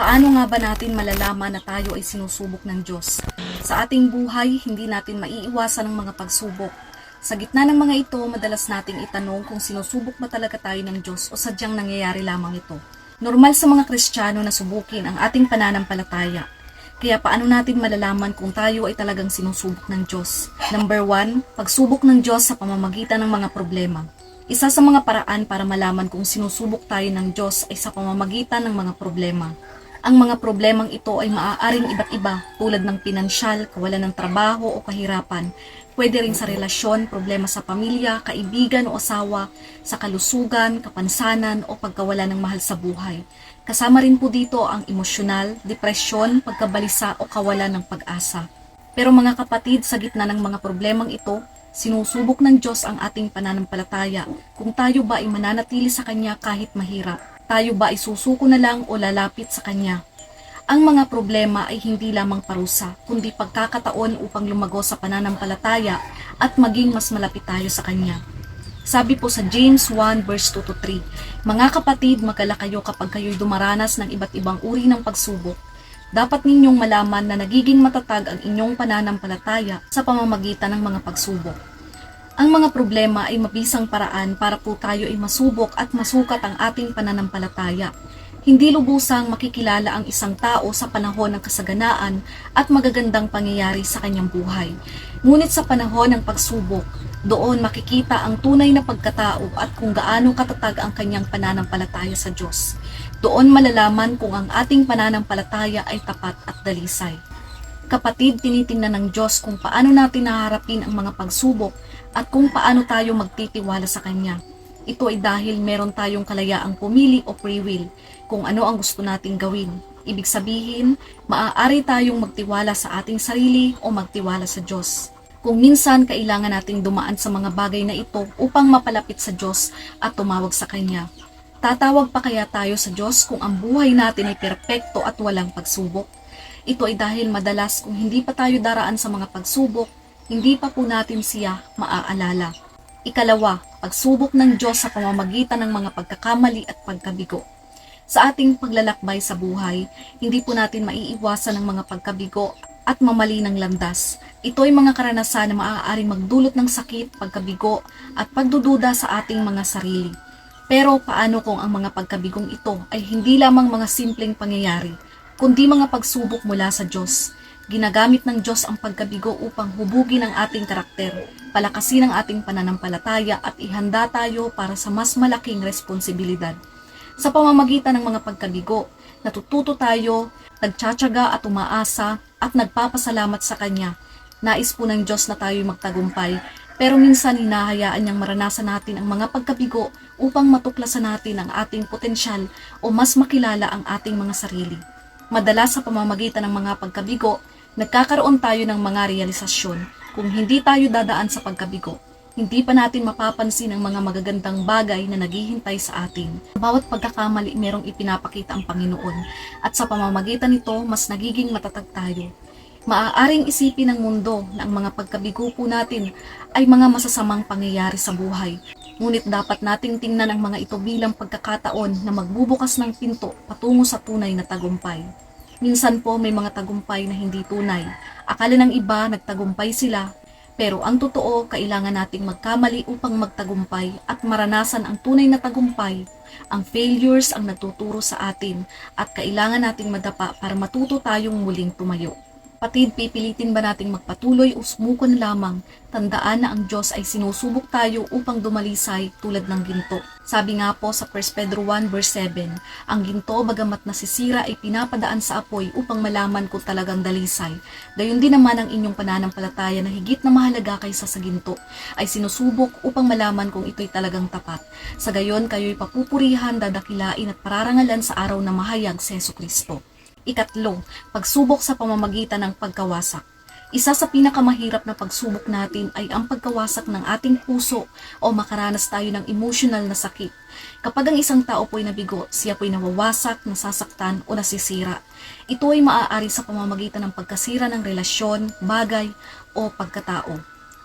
Paano nga ba natin malalaman na tayo ay sinusubok ng Diyos? Sa ating buhay, hindi natin maiiwasan ang mga pagsubok. Sa gitna ng mga ito, madalas nating itanong kung sinusubok ba talaga tayo ng Diyos o sadyang nangyayari lamang ito. Normal sa mga Kristiyano na subukin ang ating pananampalataya. Kaya paano natin malalaman kung tayo ay talagang sinusubok ng Diyos? Number one, pagsubok ng Diyos sa pamamagitan ng mga problema. Isa sa mga paraan para malaman kung sinusubok tayo ng Diyos ay sa pamamagitan ng mga problema. Ang mga problemang ito ay maaaring iba't iba tulad ng pinansyal, kawalan ng trabaho o kahirapan. Pwede rin sa relasyon, problema sa pamilya, kaibigan o asawa, sa kalusugan, kapansanan o pagkawala ng mahal sa buhay. Kasama rin po dito ang emosyonal, depresyon, pagkabalisa o kawalan ng pag-asa. Pero mga kapatid, sa gitna ng mga problemang ito, sinusubok ng Diyos ang ating pananampalataya kung tayo ba ay mananatili sa Kanya kahit mahirap. Tayo ba ay susuko na lang o lalapit sa Kanya? Ang mga problema ay hindi lamang parusa, kundi pagkakataon upang lumago sa pananampalataya at maging mas malapit tayo sa Kanya. Sabi po sa James 1 verse 2 to 3, Mga kapatid, magkala kayo kapag kayo'y dumaranas ng iba't ibang uri ng pagsubok. Dapat ninyong malaman na nagiging matatag ang inyong pananampalataya sa pamamagitan ng mga pagsubok. Ang mga problema ay mabisang paraan para po tayo ay masubok at masukat ang ating pananampalataya. Hindi lubusang makikilala ang isang tao sa panahon ng kasaganaan at magagandang pangyayari sa kanyang buhay. Ngunit sa panahon ng pagsubok, doon makikita ang tunay na pagkatao at kung gaano katatag ang kanyang pananampalataya sa Diyos. Doon malalaman kung ang ating pananampalataya ay tapat at dalisay. Kapatid, tinitingnan ng Diyos kung paano natin naharapin ang mga pagsubok at kung paano tayo magtitiwala sa Kanya. Ito ay dahil meron tayong kalayaang pumili o free will kung ano ang gusto nating gawin. Ibig sabihin, maaari tayong magtiwala sa ating sarili o magtiwala sa Diyos. Kung minsan kailangan nating dumaan sa mga bagay na ito upang mapalapit sa Diyos at tumawag sa Kanya. Tatawag pa kaya tayo sa Diyos kung ang buhay natin ay perpekto at walang pagsubok? Ito ay dahil madalas kung hindi pa tayo daraan sa mga pagsubok, hindi pa po natin siya maaalala. Ikalawa, pagsubok ng Diyos sa pamamagitan ng mga pagkakamali at pagkabigo. Sa ating paglalakbay sa buhay, hindi po natin maiiwasan ang mga pagkabigo at mamali ng landas. Ito ay mga karanasan na maaaring magdulot ng sakit, pagkabigo at pagdududa sa ating mga sarili. Pero paano kung ang mga pagkabigong ito ay hindi lamang mga simpleng pangyayari, kundi mga pagsubok mula sa Diyos. Ginagamit ng Diyos ang pagkabigo upang hubugin ang ating karakter, palakasin ang ating pananampalataya at ihanda tayo para sa mas malaking responsibilidad. Sa pamamagitan ng mga pagkabigo, natututo tayo, nagtsatsaga at umaasa at nagpapasalamat sa Kanya. Nais po ng Diyos na tayo'y magtagumpay, pero minsan hinahayaan niyang maranasan natin ang mga pagkabigo upang matuklasan natin ang ating potensyal o mas makilala ang ating mga sarili. Madalas sa pamamagitan ng mga pagkabigo, nagkakaroon tayo ng mga realisasyon. Kung hindi tayo dadaan sa pagkabigo, hindi pa natin mapapansin ang mga magagandang bagay na naghihintay sa atin. Bawat pagkakamali merong ipinapakita ang Panginoon at sa pamamagitan nito mas nagiging matatag tayo. Maaaring isipin ng mundo na ang mga pagkabigo po natin ay mga masasamang pangyayari sa buhay. Ngunit dapat nating tingnan ang mga ito bilang pagkakataon na magbubukas ng pinto patungo sa tunay na tagumpay. Minsan po may mga tagumpay na hindi tunay. Akala ng iba nagtagumpay sila, pero ang totoo kailangan nating magkamali upang magtagumpay at maranasan ang tunay na tagumpay. Ang failures ang nagtuturo sa atin at kailangan nating madapa para matuto tayong muling tumayo. Patid, pipilitin ba nating magpatuloy o sumuko na lamang? Tandaan na ang Diyos ay sinusubok tayo upang dumalisay tulad ng ginto. Sabi nga po sa 1 Pedro 1 verse 7, ang ginto bagamat nasisira ay pinapadaan sa apoy upang malaman kung talagang dalisay. Gayon din naman ang inyong pananampalataya na higit na mahalaga kaysa sa ginto ay sinusubok upang malaman kung ito'y talagang tapat. Sa gayon, kayo'y papupurihan, dadakilain at pararangalan sa araw na mahayag sa Yesu Kristo. Ikatlo, pagsubok sa pamamagitan ng pagkawasak. Isa sa pinakamahirap na pagsubok natin ay ang pagkawasak ng ating puso o makaranas tayo ng emotional na sakit. Kapag ang isang tao po'y nabigo, siya po'y nawawasak, nasasaktan o nasisira. Ito ay maaari sa pamamagitan ng pagkasira ng relasyon, bagay o pagkatao.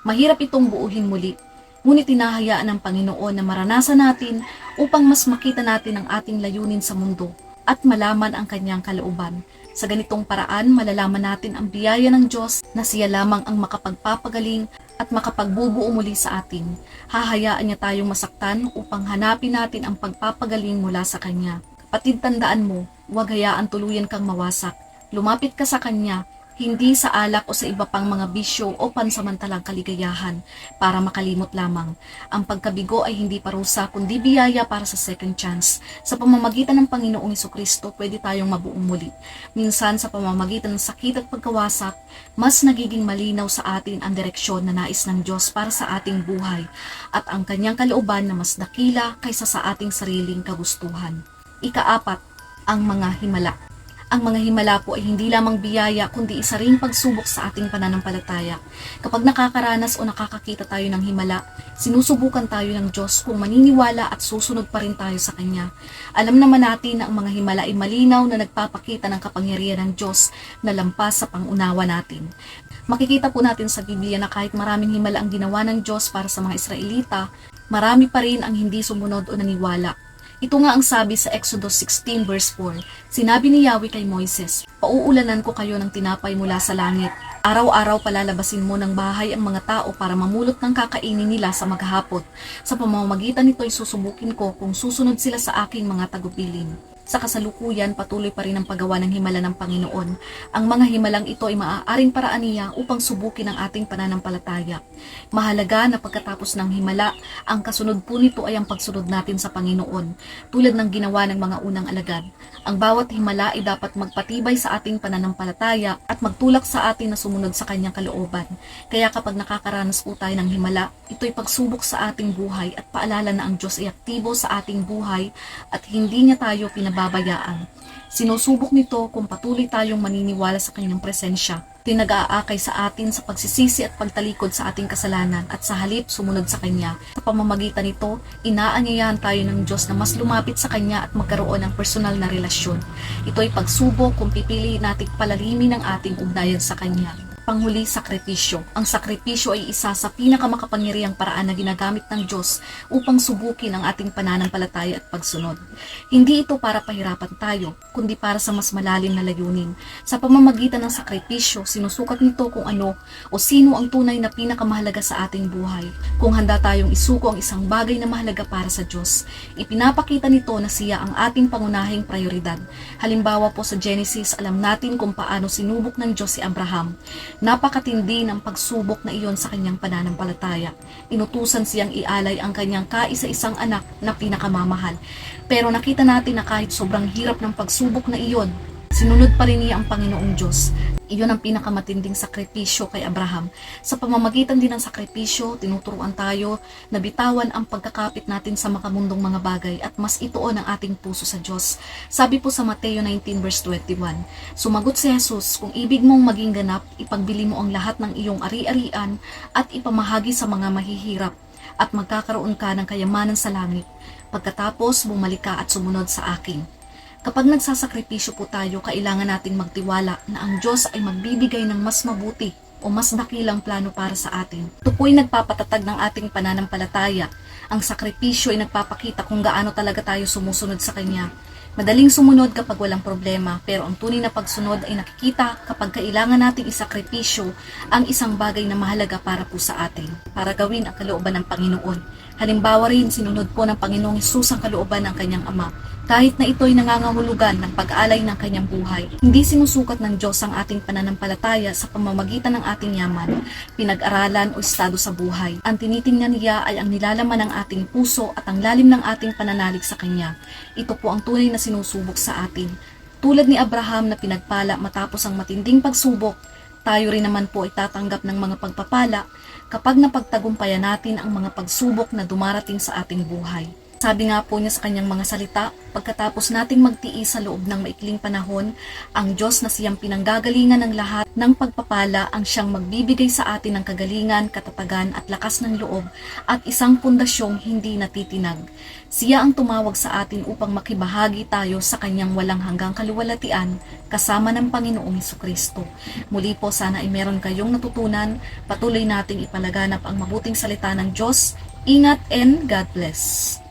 Mahirap itong buuhin muli, ngunit tinahayaan ng Panginoon na maranasan natin upang mas makita natin ang ating layunin sa mundo at malaman ang kanyang kalooban. Sa ganitong paraan, malalaman natin ang biyaya ng Diyos na siya lamang ang makapagpapagaling at makapagbubuo muli sa atin. Hahayaan niya tayong masaktan upang hanapin natin ang pagpapagaling mula sa Kanya. Kapatid, tandaan mo, huwag hayaan tuluyan kang mawasak. Lumapit ka sa Kanya, hindi sa alak o sa iba pang mga bisyo o pansamantalang kaligayahan para makalimot lamang. Ang pagkabigo ay hindi parusa kundi biyaya para sa second chance. Sa pamamagitan ng Panginoong Kristo, pwede tayong mabuong muli. Minsan sa pamamagitan ng sakit at pagkawasak, mas nagiging malinaw sa atin ang direksyon na nais ng Diyos para sa ating buhay at ang kanyang kalooban na mas dakila kaysa sa ating sariling kagustuhan. Ikaapat, ang mga himala. Ang mga himala po ay hindi lamang biyaya kundi isa ring pagsubok sa ating pananampalataya. Kapag nakakaranas o nakakakita tayo ng himala, sinusubukan tayo ng Diyos kung maniniwala at susunod pa rin tayo sa Kanya. Alam naman natin na ang mga himala ay malinaw na nagpapakita ng kapangyarihan ng Diyos na lampas sa pangunawa natin. Makikita po natin sa Biblia na kahit maraming himala ang ginawa ng Diyos para sa mga Israelita, marami pa rin ang hindi sumunod o naniwala. Ito nga ang sabi sa Exodus 16 verse 4. Sinabi ni Yahweh kay Moises, Pauulanan ko kayo ng tinapay mula sa langit. Araw-araw palalabasin mo ng bahay ang mga tao para mamulot ng kakainin nila sa maghapon. Sa pamamagitan nito ay susubukin ko kung susunod sila sa aking mga tagubilin. Sa kasalukuyan, patuloy pa rin ang paggawa ng himala ng Panginoon. Ang mga himalang ito ay maaaring paraan niya upang subukin ang ating pananampalataya. Mahalaga na pagkatapos ng himala, ang kasunod po nito ay ang pagsunod natin sa Panginoon, tulad ng ginawa ng mga unang alagad. Ang bawat himala ay dapat magpatibay sa ating pananampalataya at magtulak sa atin na sumunod sa kanyang kalooban. Kaya kapag nakakaranas po tayo ng himala, ito'y pagsubok sa ating buhay at paalala na ang Diyos ay aktibo sa ating buhay at hindi niya tayo pinababayaan. Sinusubok nito kung patuloy tayong maniniwala sa kanyang presensya. Tinag-aakay sa atin sa pagsisisi at pagtalikod sa ating kasalanan at sa halip sumunod sa Kanya. Sa pamamagitan nito, inaanyayahan tayo ng Diyos na mas lumapit sa Kanya at magkaroon ng personal na relasyon. Ito ay pagsubok kung pipiliin nating palalimin ang ating ugnayan sa Kanya. Panghuli, sakripisyo. Ang sakripisyo ay isa sa pinakamakapangyarihang paraan na ginagamit ng Diyos upang subukin ang ating pananampalataya at pagsunod. Hindi ito para pahirapan tayo, kundi para sa mas malalim na layunin. Sa pamamagitan ng sakripisyo, sinusukat nito kung ano o sino ang tunay na pinakamahalaga sa ating buhay. Kung handa tayong isuko ang isang bagay na mahalaga para sa Diyos, ipinapakita nito na siya ang ating pangunahing prioridad. Halimbawa po sa Genesis, alam natin kung paano sinubok ng Diyos si Abraham. Napakatindi ng pagsubok na iyon sa kanyang pananampalataya. Inutusan siyang ialay ang kanyang kaisa-isang anak na pinakamamahal. Pero nakita natin na kahit sobrang hirap ng pagsubok na iyon, sinunod pa rin niya ang Panginoong Diyos. Iyon ang pinakamatinding sakripisyo kay Abraham. Sa pamamagitan din ng sakripisyo, tinuturuan tayo na bitawan ang pagkakapit natin sa makamundong mga bagay at mas ituon ang ating puso sa Diyos. Sabi po sa Mateo 19 verse 21, Sumagot si Jesus, kung ibig mong maging ganap, ipagbili mo ang lahat ng iyong ari-arian at ipamahagi sa mga mahihirap at magkakaroon ka ng kayamanan sa langit. Pagkatapos, bumalik ka at sumunod sa akin. Kapag nagsasakripisyo po tayo, kailangan nating magtiwala na ang Diyos ay magbibigay ng mas mabuti o mas dakilang plano para sa atin. Ito po ay nagpapatatag ng ating pananampalataya. Ang sakripisyo ay nagpapakita kung gaano talaga tayo sumusunod sa Kanya. Madaling sumunod kapag walang problema, pero ang tunay na pagsunod ay nakikita kapag kailangan nating isakripisyo ang isang bagay na mahalaga para po sa atin, para gawin ang kalooban ng Panginoon. Halimbawa rin, sinunod po ng Panginoong Isus ang kalooban ng kanyang Ama kahit na ito'y nangangahulugan ng pag-alay ng kanyang buhay. Hindi sinusukat ng Diyos ang ating pananampalataya sa pamamagitan ng ating yaman, pinag-aralan o estado sa buhay. Ang tinitingnan niya ay ang nilalaman ng ating puso at ang lalim ng ating pananalig sa Kanya. Ito po ang tunay na sinusubok sa atin. Tulad ni Abraham na pinagpala matapos ang matinding pagsubok, tayo rin naman po ay tatanggap ng mga pagpapala kapag napagtagumpayan natin ang mga pagsubok na dumarating sa ating buhay. Sabi nga po niya sa kanyang mga salita, pagkatapos nating magtiis sa loob ng maikling panahon, ang Diyos na siyang pinanggagalingan ng lahat ng pagpapala ang siyang magbibigay sa atin ng kagalingan, katatagan at lakas ng loob at isang pundasyong hindi natitinag. Siya ang tumawag sa atin upang makibahagi tayo sa kanyang walang hanggang kaluwalhatian kasama ng Panginoong Heso Kristo. Muli po sana ay meron kayong natutunan, patuloy nating ipalaganap ang mabuting salita ng Diyos. Ingat and God bless.